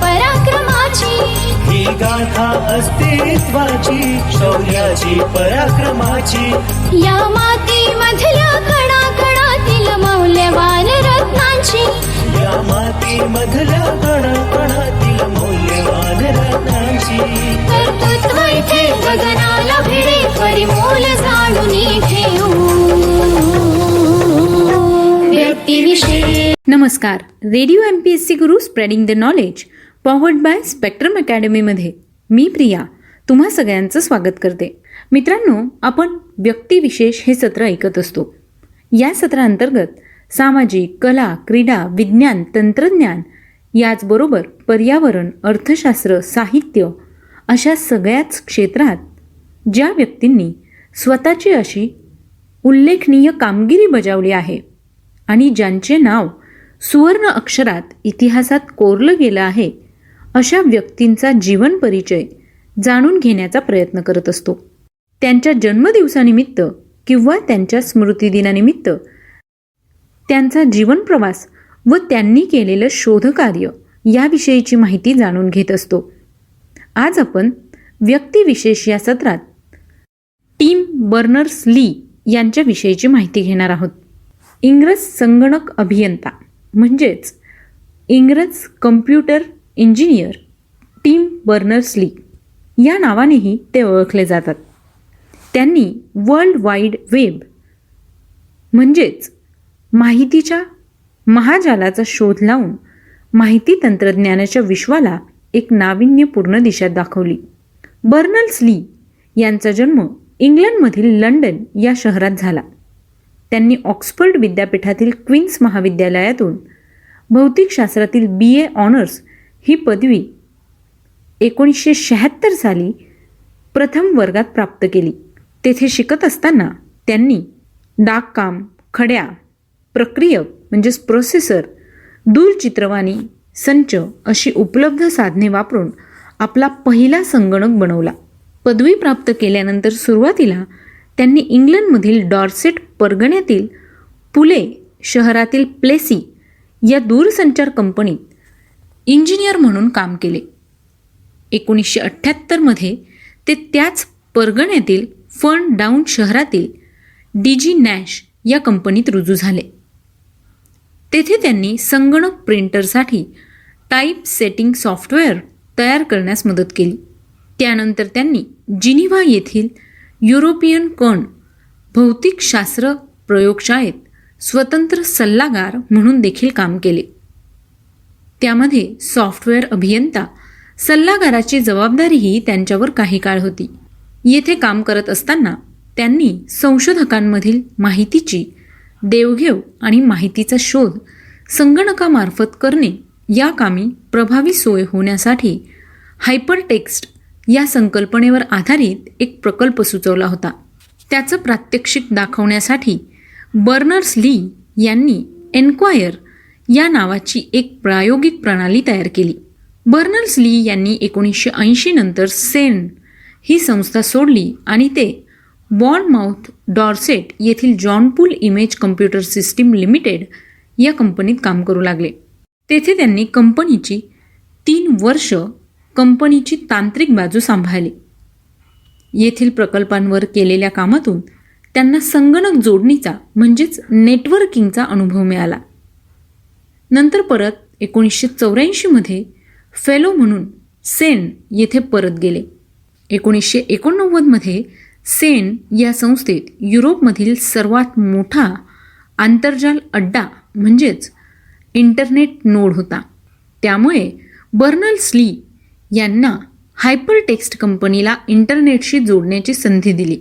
पराक्रमाची। ही गाथा अस्तित्वाची शौर्याची पराक्रमाची. या मातीमधल्या कणा कणातील मौल्यवान रत्नांची. या माती मधल्या कणाकणातील मौल्यवान रत्नांची. कर्तृत्व इथे गगनाला भिडे परिमोल जाणून ठेवू नमस्कार. Radio M P S C Guru spreading the knowledge powered by spectrum अकॅडमीमध्ये. मी प्रिया. तुम्हा सगळ्यांचं स्वागत करते. मित्रांनो आपण व्यक्तिविशेष हे सत्र ऐकत असतो. या सत्रांतर्गत सामाजिक कला क्रीडा विज्ञान तंत्रज्ञान याचबरोबर पर्यावरण अर्थशास्त्र साहित्य अशा सगळ्याच क्षेत्रात ज्या व्यक्तींनी स्वतःची अशी उल्लेखनीय कामगिरी बजावली आहे आणि ज्यांचे नाव सुवर्ण अक्षरात इतिहासात कोरलं गेलं आहे अशा व्यक्तींचा जीवन परिचय जाणून घेण्याचा प्रयत्न करत असतो. त्यांच्या जन्मदिवसानिमित्त किंवा त्यांच्या स्मृतिदिनानिमित्त त्यांचा जीवनप्रवास व त्यांनी केलेलं शोधकार्य याविषयीची माहिती जाणून घेत असतो. आज आपण व्यक्तिविशेष या सत्रात टीम बर्नर्स ली यांच्याविषयीची माहिती घेणार आहोत. इंग्रज संगणक अभियंता म्हणजेच इंग्रज computer engineer Tim Berners Lee. या नावानेही ते ओळखले जातात. त्यांनी वर्ल्ड वाईड वेब म्हणजेच माहितीच्या महाजालाचा शोध लावून माहिती तंत्रज्ञानाच्या विश्वाला एक नाविन्यपूर्ण दिशा दाखवली. बर्नल्स ली यांचा जन्म इंग्लंडमधील लंडन या शहरात झाला. त्यांनी ऑक्सफर्ड विद्यापीठातील क्वीन्स महाविद्यालयातून भौतिकशास्त्रातील बी ए ऑनर्स ही पदवी एकोणीसशे शहात्तर साली प्रथम वर्गात प्राप्त केली. तेथे शिकत असताना त्यांनी डागकाम खड्या प्रक्रियक म्हणजेच प्रोसेसर दूरचित्रवाणी संच अशी उपलब्ध साधने वापरून आपला पहिला संगणक बनवला. पदवी प्राप्त केल्यानंतर सुरुवातीला त्यांनी इंग्लंडमधील डॉर्सेट परगण्यातील पुले शहरातील प्लेसी या दूरसंचार कंपनीत इंजिनियर म्हणून काम केले. एकोणीसशे अठ्ठ्याहत्तरमध्ये ते त्याच परगण्यातील फन डाऊन शहरातील डीजी नॅश या कंपनीत रुजू झाले. तेथे त्यांनी संगणक प्रिंटरसाठी टाईप सेटिंग सॉफ्टवेअर तयार करण्यास मदत केली. त्यानंतर त्यांनी जिनिव्हा येथील युरोपियन कण भौतिकशास्त्र प्रयोगशाळेत स्वतंत्र सल्लागार म्हणून देखील काम केले. त्यामध्ये सॉफ्टवेअर अभियंता सल्लागाराची जबाबदारीही त्यांच्यावर काही काळ होती. येथे काम करत असताना त्यांनी संशोधकांमधील माहितीची देवघेव आणि माहितीचा शोध संगणकामार्फत करणे या कामी प्रभावी सोय होण्यासाठी हायपरटेक्स्ट या संकल्पनेवर आधारित एक प्रकल्प सुचवला होता. त्याचं प्रात्यक्षिक दाखवण्यासाठी बर्नर्स ली यांनी एन्क्वायर या नावाची एक प्रायोगिक प्रणाली तयार केली. बर्नर्स ली यांनी एकोणीसशे ऐंशी नंतर सेन ही संस्था सोडली आणि ते बॉर्नमाउथ डॉर्सेट येथील John Poole image computer system limited या कंपनीत काम करू लागले. तेथे त्यांनी कंपनीची तीन वर्ष कंपनीची तांत्रिक बाजू सांभाळली. येथील प्रकल्पांवर केलेल्या कामातून त्यांना संगणक जोडणीचा म्हणजेच नेटवर्किंगचा अनुभव मिळाला. नंतर परत एकोणीसशे चौऱ्याऐंशीमध्ये फेलो म्हणून सेन येथे परत गेले. एकोणीसशे एकोणनव्वदमध्ये सेन या संस्थेत युरोपमधील सर्वात मोठा आंतरजाल अड्डा म्हणजेच इंटरनेट नोड होता. त्यामुळे बर्नल्स ली यांना हायपरटेक्स्ट कंपनीला इंटरनेटशी जोडण्याची संधी दिली.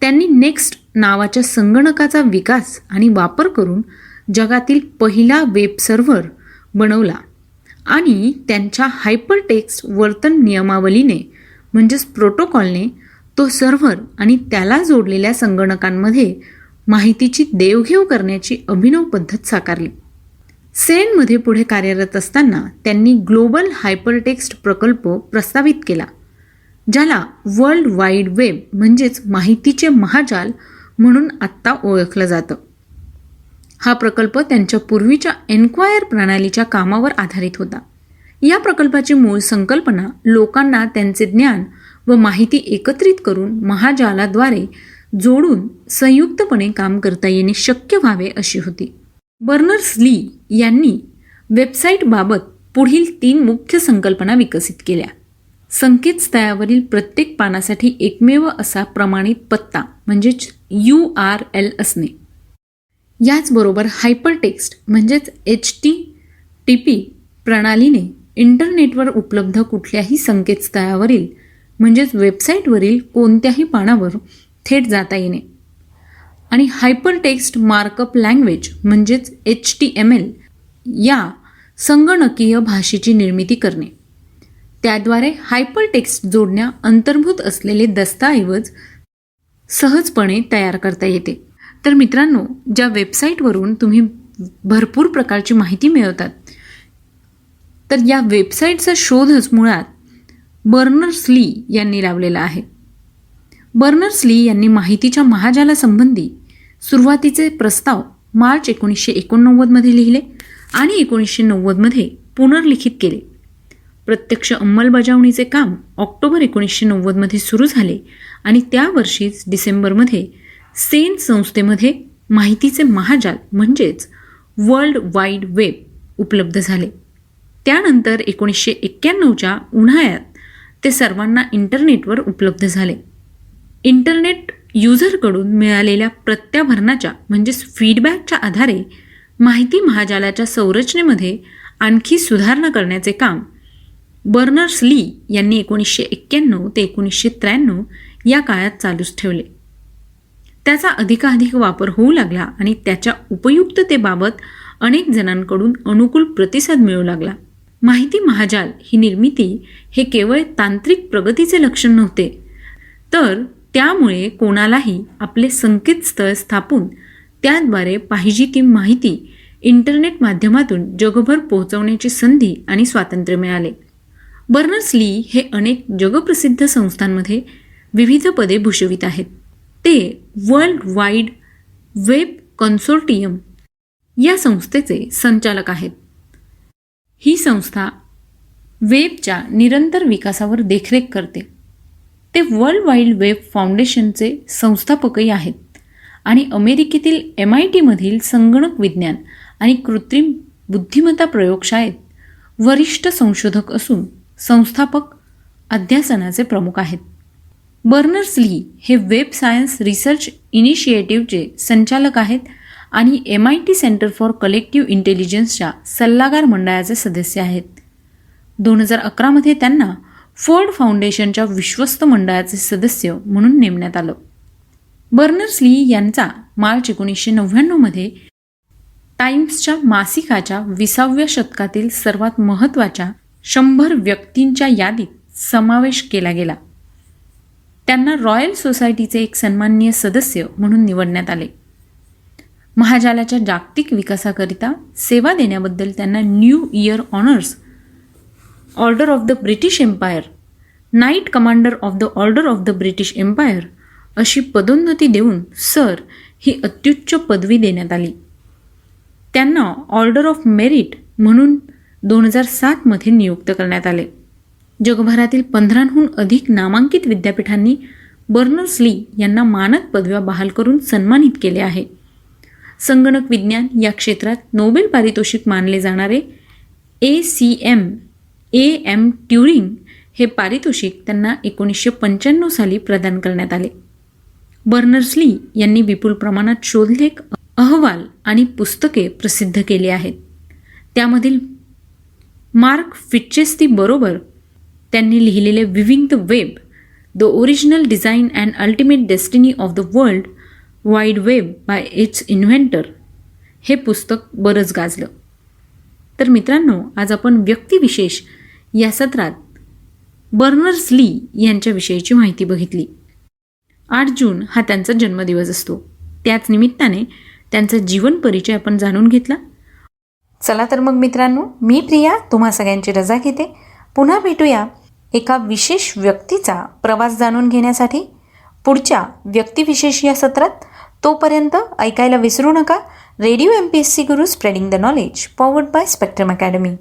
त्यांनी नेक्स्ट नावाच्या संगणकाचा विकास आणि वापर करून जगातील पहिला वेब सर्व्हर बनवला. आणि त्यांच्या हायपरटेक्स्ट वर्तन नियमावलीने म्हणजेच प्रोटोकॉलने तो सर्व्हर आणि त्याला जोडलेल्या संगणकांमध्ये माहितीची देवघेव करण्याची अभिनव पद्धत साकारली. सेनमध्ये पुढे कार्यरत असताना त्यांनी ग्लोबल हायपरटेक्स्ट प्रकल्प प्रस्तावित केला ज्याला वर्ल्ड वाईड वेब म्हणजेच माहितीचे महाजाल म्हणून आत्ता ओळखलं जातं. हा प्रकल्प त्यांच्या पूर्वीच्या एन्क्वायर प्रणालीच्या कामावर आधारित होता. या प्रकल्पाची मूळ संकल्पना लोकांना त्यांचे ज्ञान व माहिती एकत्रित करून महाजालाद्वारे जोडून संयुक्तपणे काम करता येणे शक्य व्हावे अशी होती. बर्नर्स ली यांनी वेबसाईटबाबत पुढील तीन मुख्य संकल्पना विकसित केल्या. संकेतस्थळावरील प्रत्येक पानासाठी एकमेव असा प्रमाणित पत्ता म्हणजेच यू आर एल असणे. याचबरोबर हायपरटेक्स्ट म्हणजेच एच टी टी पी प्रणालीने इंटरनेटवर उपलब्ध कुठल्याही संकेतस्थळावरील म्हणजेच वेबसाईटवरील कोणत्याही पानावर थेट जाता येणे. आणि हायपरटेक्स्ट मार्कअप लँग्वेज म्हणजेच एच टी एम एल या संगणकीय भाषेची निर्मिती करणे. त्याद्वारे हायपरटेक्स्ट जोडण्या अंतर्भूत असलेले दस्तऐवज सहजपणे तयार करता येते. तर मित्रांनो ज्या वेबसाईटवरून तुम्ही भरपूर प्रकारची माहिती मिळवतात तर या वेबसाईटचा शोधच मुळात बर्नर्स ली यांनी लावलेला आहे. बर्नर्स ली यांनी माहितीच्या महाजालासंबंधी सुरुवातीचे प्रस्ताव मार्च एकोणीसशे एकोणनव्वदमध्ये लिहिले आणि एकोणीसशे नव्वदमध्ये पुनर्लिखित केले. प्रत्यक्ष अंमलबजावणीचे काम ऑक्टोबर एकोणीसशे नव्वदमध्ये सुरू झाले आणि त्या वर्षीच डिसेंबरमध्ये सेन संस्थेमध्ये माहितीचे महाजाल म्हणजेच वर्ल्ड वाईड वेब उपलब्ध झाले. त्यानंतर एकोणीसशे एक्क्याण्णवच्या उन्हाळ्यात ते सर्वांना इंटरनेटवर उपलब्ध झाले. इंटरनेट युजरकडून मिळालेल्या प्रत्याभरणाच्या म्हणजेच फीडबॅकच्या आधारे माहिती महाजालाच्या संरचनेमध्ये आणखी सुधारणा करण्याचे काम बर्नर्स ली यांनी एकोणीसशे एक्क्याण्णव ते एकोणीसशे त्र्याण्णव या काळात चालूच ठेवले. त्याचा अधिकाधिक वापर होऊ लागला आणि त्याच्या उपयुक्ततेबाबत अनेक जणांकडून अनुकूल प्रतिसाद मिळू लागला. माहिती महाजाल ही निर्मिती हे केवळ तांत्रिक प्रगतीचे लक्षण नव्हते तर त्यामुळे कोणालाही आपले संकेतस्थळ स्थापून त्याद्वारे पाहिजे ती माहिती इंटरनेट माध्यमातून जगभर पोहोचवण्याची संधी आणि स्वातंत्र्य मिळाले. बर्नर्स ली हे अनेक जगप्रसिद्ध संस्थांमध्ये विविध पदे भूषवित आहेत. ते वर्ल्ड वाईड वेब कन्सोर्टियम या संस्थेचे संचालक आहेत. ही संस्था वेबच्या निरंतर विकासावर देखरेख करते. ते वर्ल्ड वाईड वेब फाउंडेशनचे संस्थापकही आहेत आणि अमेरिकेतील एम आय टीमधील संगणक विज्ञान आणि कृत्रिम बुद्धिमत्ता प्रयोगशाळेत वरिष्ठ संशोधक असून संस्थापक अध्यासनाचे प्रमुख आहेत. बर्नर्स ली हे वेब सायन्स रिसर्च इनिशिएटिव्हचे संचालक आहेत आणि M I T centre for collective इंटेलिजन्सच्या सल्लागार मंडळाचे सदस्य आहेत. दोन हजार अकरामध्ये त्यांना फोर्ड फाउंडेशनच्या विश्वस्त मंडळाचे सदस्य म्हणून नेमण्यात आलं. बर्नर्स ली यांचा मार्च एकोणीसशे नव्याण्णवमध्ये टाइम्सच्या मासिकाच्या विसाव्या शतकातील सर्वात महत्त्वाच्या शंभर व्यक्तींच्या यादीत समावेश केला गेला. त्यांना रॉयल सोसायटीचे एक सन्माननीय सदस्य म्हणून निवडण्यात आले. महाजालाच्या जागतिक विकासाकरिता सेवा देण्याबद्दल त्यांना New Year honours order of the British Empire knight commander of the order of the British Empire अशी पदोन्नती देऊन सर ही अत्युच्च पदवी देण्यात आली. त्यांना ऑर्डर ऑफ मेरिट म्हणून दोन हजार सातमध्ये नियुक्त करण्यात आले. जगभरातील पंधराहून अधिक नामांकित विद्यापीठांनी बर्नर्स ली यांना मानद पदव्या बहाल करून सन्मानित केले आहे. संगणक विज्ञान या क्षेत्रात नोबेल पारितोषिक मानले जाणारे A C M A M Turing हे पारितोषिक त्यांना एकोणीसशे पंच्याण्णव साली प्रदान करण्यात आले. बर्नर्स ली यांनी विपुल प्रमाणात शोधलेख अहवाल आणि पुस्तके प्रसिद्ध केली आहेत. त्यामधील मार्क फिटचेस्ती बरोबर त्यांनी लिहिलेले weaving the web the original design and ultimate destiny of the world wide web by its inventor. हे पुस्तक बरंच गाजलं. तर मित्रांनो आज आपण व्यक्तिविशेष या सत्रात बर्नर्स ली यांच्याविषयीची माहिती बघितली. आठ जून हा त्यांचा जन्मदिवस असतो. त्याच निमित्ताने त्यांचा जीवन परिचय आपण जाणून घेतला. चला तर मग मित्रांनो मी प्रिया तुम्हा सगळ्यांची रजा घेते. पुन्हा भेटूया. एका विशेष व्यक्तीचा प्रवास जाणून घेण्यासाठी पुढच्या व्यक्तिविशेष या सत्रात तोपर्यंत ऐकायला विसरू नका. Radio M P S C Guru spreading the knowledge powered by Spectrum Academy